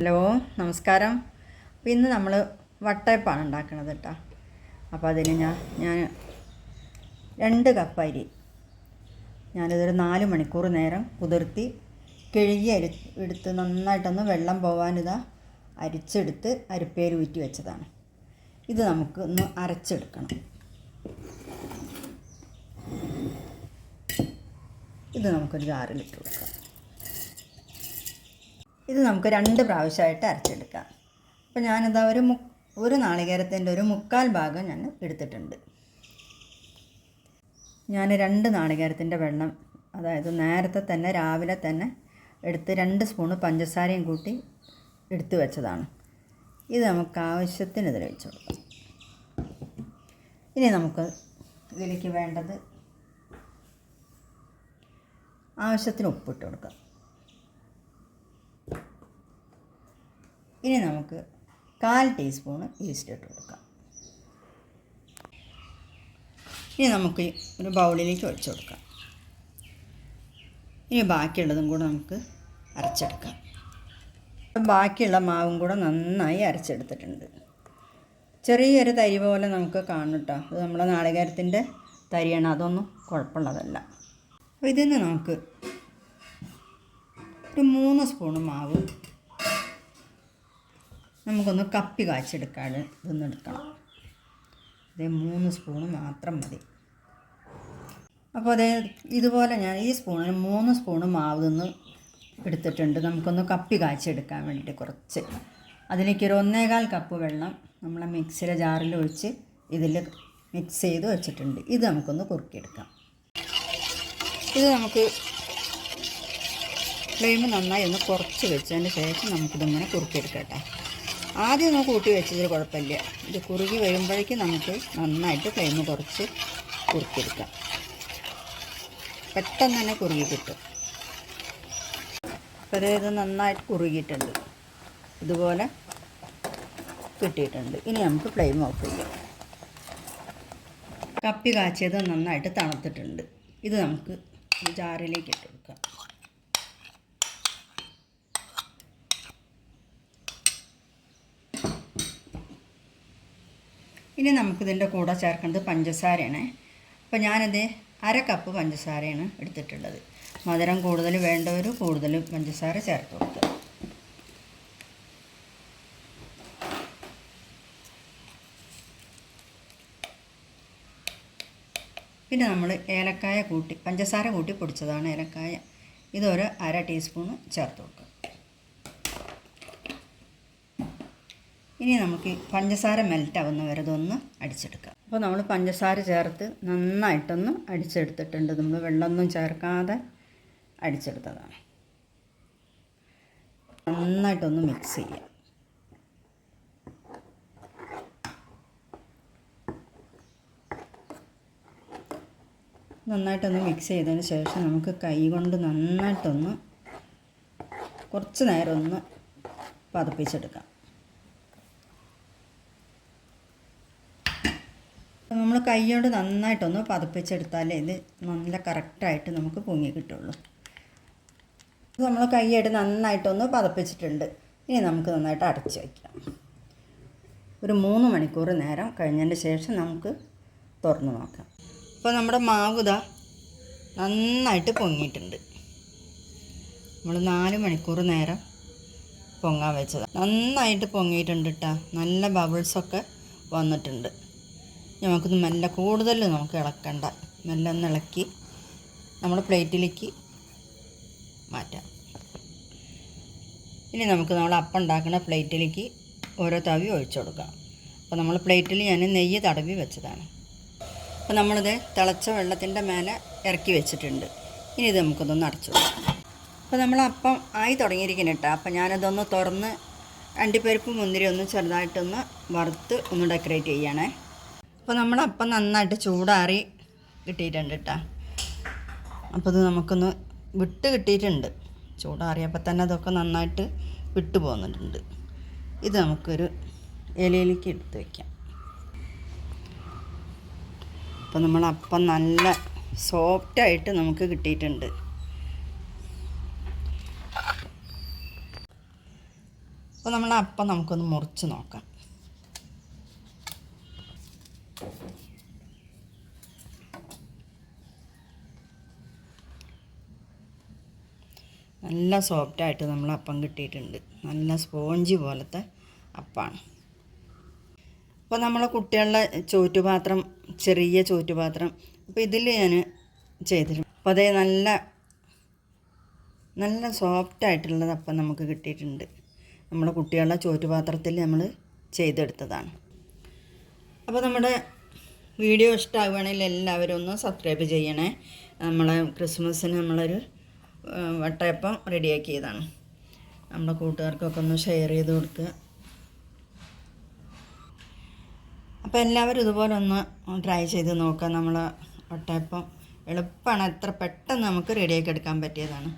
Hello നമസ്കാരം. ഇന്ന് നമ്മൾ വട്ടയപ്പാണ് ഉണ്ടാക്കുന്നത് കേട്ടോ അപ്പോൾ അതിന് ഞാൻ ഞാൻ രണ്ട് കപ്പ് അരി ഞാനിതൊരു നാല് മണിക്കൂർ നേരം കുതിർത്തി കിഴുകി അരി എടുത്ത് നന്നായിട്ടൊന്ന് വെള്ളം പോകാനിതാ അരിച്ചെടുത്ത് അരിപ്പേര് ഊറ്റി വെച്ചതാണ്. ഇത് നമുക്ക് ഒന്ന് അരച്ചെടുക്കണം. ഇത് നമുക്കൊരു ജാറിലിട്ട് കൊടുക്കാം. ഇത് നമുക്ക് രണ്ട് പ്രാവശ്യമായിട്ട് അരച്ചെടുക്കാം. അപ്പോൾ ഞാനിതാ ഒരു മു ഒരു നാളികേരത്തിന്റെ ഒരു മുക്കാൽ ഭാഗം ഞാൻ എടുത്തിട്ടുണ്ട്. ഞാൻ രണ്ട് നാളികേരത്തിന്റെ വെള്ളം അതായത് നേരത്തെ തന്നെ രാവിലെ തന്നെ എടുത്ത് രണ്ട് സ്പൂണ് പഞ്ചസാരയും കൂട്ടി എടുത്തു വെച്ചതാണ്. ഇത് നമുക്ക് ആവശ്യത്തിന് ഇതിൽ വെച്ച് കൊടുക്കാം. ഇനി നമുക്ക് ഇതിലേക്ക് വേണ്ടത് ആവശ്യത്തിന് ഉപ്പിട്ട് കൊടുക്കാം. ഇനി നമുക്ക് കാൽ ടീസ്പൂണ് ഈസ്റ്റ് ഇട്ട് കൊടുക്കാം. ഇനി നമുക്ക് ഒരു ബൗളിലേക്ക് ഒഴിച്ചു കൊടുക്കാം. ഇനി ബാക്കിയുള്ളതും കൂടെ നമുക്ക് അരച്ചെടുക്കാം. ബാക്കിയുള്ള മാവും കൂടെ നന്നായി അരച്ചെടുത്തിട്ടുണ്ട്. ചെറിയൊരു തരി പോലെ നമുക്ക് കാണും കേട്ടോ. അത് നമ്മളെ നാളികേരത്തിന്റെ തരിയാണ്. അതൊന്നും കുഴപ്പമുള്ളതല്ല. അപ്പോൾ ഇതിൽ നിന്ന് നമുക്ക് ഒരു മൂന്ന് സ്പൂണ് മാവ് നമുക്കൊന്ന് കപ്പി കാച്ചെടുക്കാതെ ഇതൊന്ന് എടുക്കണം. ഇത് മൂന്ന് സ്പൂണ് മാത്രം മതി. അപ്പോൾ അതേ ഇതുപോലെ ഞാൻ ഈ സ്പൂണിന് മൂന്ന് സ്പൂണ് മാവ് നിന്ന് എടുത്തിട്ടുണ്ട്. നമുക്കൊന്ന് കപ്പി കാച്ചെടുക്കാൻ വേണ്ടിയിട്ട് കുറച്ച്. അതിലേക്ക് ഒരു ഒന്നേകാൽ കപ്പ് വെള്ളം നമ്മളെ മിക്സിയിലെ ജാറിൽ ഒഴിച്ച് ഇതിൽ മിക്സ് ചെയ്ത് വെച്ചിട്ടുണ്ട്. ഇത് നമുക്കൊന്ന് കുറുക്കിയെടുക്കാം. ഇത് നമുക്ക് ഫ്ലെയിം നന്നായി ഒന്ന് കുറച്ച് വെച്ചതിന് ശേഷം നമുക്കിതിങ്ങനെ കുറുക്കിയെടുക്കട്ടെ ആദ്യം നമുക്ക് കൂട്ടി വെച്ചതിൽ കുഴപ്പമില്ല. ഇത് കുറുകി വരുമ്പോഴേക്കും നമുക്ക് നന്നായിട്ട് ഫ്ലെയിം കുറച്ച് കുറുക്കിയെടുക്കാം. പെട്ടെന്ന് തന്നെ കുറുകി കിട്ടും. അപ്പോൾ ഇത് നന്നായിട്ട് കുറുകിയിട്ടുണ്ട്. ഇതുപോലെ കിട്ടിയിട്ടുണ്ട്. ഇനി നമുക്ക് ഫ്ലെയിം ഓഫ് ചെയ്യാം. കപ്പി കാച്ചിയത് നന്നായിട്ട് തണുത്തിട്ടുണ്ട്. ഇത് നമുക്ക് ജാറിലേക്ക് ഇട്ട് കൊടുക്കാം. ഇനി നമുക്കിതിന്റെ കൂടെ ചേർക്കേണ്ടത് പഞ്ചസാരയാണ്. അപ്പോൾ ഞാനിത് അര കപ്പ് പഞ്ചസാരയാണ് എടുത്തിട്ടുള്ളത്. മധുരം കൂടുതൽ വേണ്ടവർ കൂടുതൽ പഞ്ചസാര ചേർത്ത് കൊടുക്കുക. പിന്നെ നമ്മൾ ഏലക്കായ കൂട്ടി പഞ്ചസാര കൂട്ടി പൊടിച്ചതാണ് ഏലക്കായ. ഇതൊരു അര ടീസ്പൂണ് ചേർത്ത് കൊടുക്കുക. ഇനി നമുക്ക് പഞ്ചസാര മെൽറ്റാവുന്ന വരെ ഇതൊന്ന് അടിച്ചെടുക്കാം. അപ്പോൾ നമ്മൾ പഞ്ചസാര ചേർത്ത് നന്നായിട്ടൊന്ന് അടിച്ചെടുത്തിട്ടുണ്ട്. നമ്മൾ വെള്ളമൊന്നും ചേർക്കാതെ അടിച്ചെടുത്തതാണ്. നന്നായിട്ടൊന്ന് മിക്സ് ചെയ്യാം. നന്നായിട്ടൊന്ന് മിക്സ് ചെയ്തതിന് ശേഷം നമുക്ക് കൈ കൊണ്ട് നന്നായിട്ടൊന്ന് കുറച്ച് നേരം ഒന്ന് പതപ്പിച്ചെടുക്കാം. നമ്മൾ കൈയോട് നന്നായിട്ടൊന്ന് പതപ്പിച്ചെടുത്താലേ ഇത് നല്ല കറക്റ്റായിട്ട് നമുക്ക് പൊങ്ങി കിട്ടുള്ളൂ. നമ്മൾ കൈയായിട്ട് നന്നായിട്ടൊന്ന് പതപ്പിച്ചിട്ടുണ്ട്. ഇനി നമുക്ക് നന്നായിട്ട് അടച്ച് വയ്ക്കാം ഒരു മൂന്ന് മണിക്കൂർ നേരം കഴിഞ്ഞതിന് ശേഷം നമുക്ക് തുറന്ന് നോക്കാം. അപ്പോൾ നമ്മുടെ മാവുത നന്നായിട്ട് പൊങ്ങിയിട്ടുണ്ട്. നമ്മൾ നാല് മണിക്കൂർ നേരം പൊങ്ങാൻ വെച്ചതാണ് നന്നായിട്ട് പൊങ്ങിയിട്ടുണ്ട് കേട്ടോ നല്ല ബബിൾസൊക്കെ വന്നിട്ടുണ്ട്. നമുക്കൊന്ന് മെല്ലെ കൂടുതൽ നമുക്ക് ഇളക്കണ്ട. മെല്ലെ ഒന്ന് ഇളക്കി നമ്മൾ പ്ലേറ്റിലേക്ക് മാറ്റാം. ഇനി നമുക്ക് നമ്മൾ അപ്പം ഉണ്ടാക്കുന്ന പ്ലേറ്റിലേക്ക് ഓരോ തവി ഒഴിച്ചു കൊടുക്കാം. അപ്പോൾ നമ്മൾ പ്ലേറ്റിൽ ഞാൻ നെയ്യ് തടവി വെച്ചതാണ്. അപ്പോൾ നമ്മളിത് തിളച്ച വെള്ളത്തിന്റെ മേലെ ഇറക്കി വെച്ചിട്ടുണ്ട്. ഇനി ഇത് നമുക്കൊന്ന് അടച്ചു കൊടുക്കാം. അപ്പോൾ നമ്മൾ അപ്പം ആയി തുടങ്ങിയിരിക്കുന്ന കേട്ടോ. അപ്പോൾ ഞാനതൊന്ന് തുറന്ന് അണ്ടിപ്പരിപ്പ് മുന്തിരി ഒന്ന് ചെറുതായിട്ടൊന്ന് വറുത്ത് ഒന്ന് ഡെക്കറേറ്റ് ചെയ്യണേ. അപ്പോൾ നമ്മുടെ അപ്പം നന്നായിട്ട് ചൂടാറി കിട്ടിയിട്ടുണ്ട് കേട്ടോ അപ്പോൾ ഇത് നമുക്കൊന്ന് വിട്ട് കിട്ടിയിട്ടുണ്ട്. ചൂടാറിയപ്പോൾ തന്നെ അതൊക്കെ നന്നായിട്ട് വിട്ടു പോകുന്നുണ്ട് ഇത് നമുക്കൊരു ഇലയിലേക്ക് എടുത്ത് വയ്ക്കാം അപ്പോൾ നമ്മൾ അപ്പം നല്ല സോഫ്റ്റായിട്ട് നമുക്ക് കിട്ടിയിട്ടുണ്ട്. അപ്പോൾ നമ്മൾ അപ്പം നമുക്കൊന്ന് മുറിച്ച് നോക്കാം. നല്ല സോഫ്റ്റായിട്ട് നമ്മൾ അപ്പം കിട്ടിയിട്ടുണ്ട്. നല്ല സ്പോഞ്ച് പോലത്തെ അപ്പാണ്. അപ്പോൾ നമ്മളെ കുട്ടികളുടെ ചോറ്റുപാത്രം ചെറിയ ചോറ്റുപാത്രം അപ്പോൾ ഇതിൽ ഞാൻ ചെയ്തിരുന്നു അപ്പോൾ അതേ നല്ല നല്ല സോഫ്റ്റായിട്ടുള്ളത് അപ്പം നമുക്ക് കിട്ടിയിട്ടുണ്ട്. നമ്മുടെ കുട്ടികളുടെ ചോറ്റുപാത്രത്തിൽ നമ്മൾ ചെയ്തെടുത്തതാണ്. അപ്പോൾ നമ്മുടെ വീഡിയോ ഇഷ്ടമാവുകയാണെങ്കിൽ എല്ലാവരും ഒന്ന് സബ്സ്ക്രൈബ് ചെയ്യണേ. നമ്മളെ ക്രിസ്മസിന് നമ്മളൊരു വട്ടയപ്പം റെഡിയാക്കിയതാണ്. നമ്മുടെ കൂട്ടുകാർക്കൊക്കെ ഒന്ന് ഷെയർ ചെയ്ത് കൊടുക്കുക. അപ്പോൾ എല്ലാവരും ഇതുപോലെ ഒന്ന് ട്രൈ ചെയ്ത് നോക്കുക. നമ്മൾ വട്ടയപ്പം എളുപ്പമാണ് എത്ര പെട്ടെന്ന് നമുക്ക് റെഡിയാക്കി എടുക്കാൻ പറ്റിയതാണ്.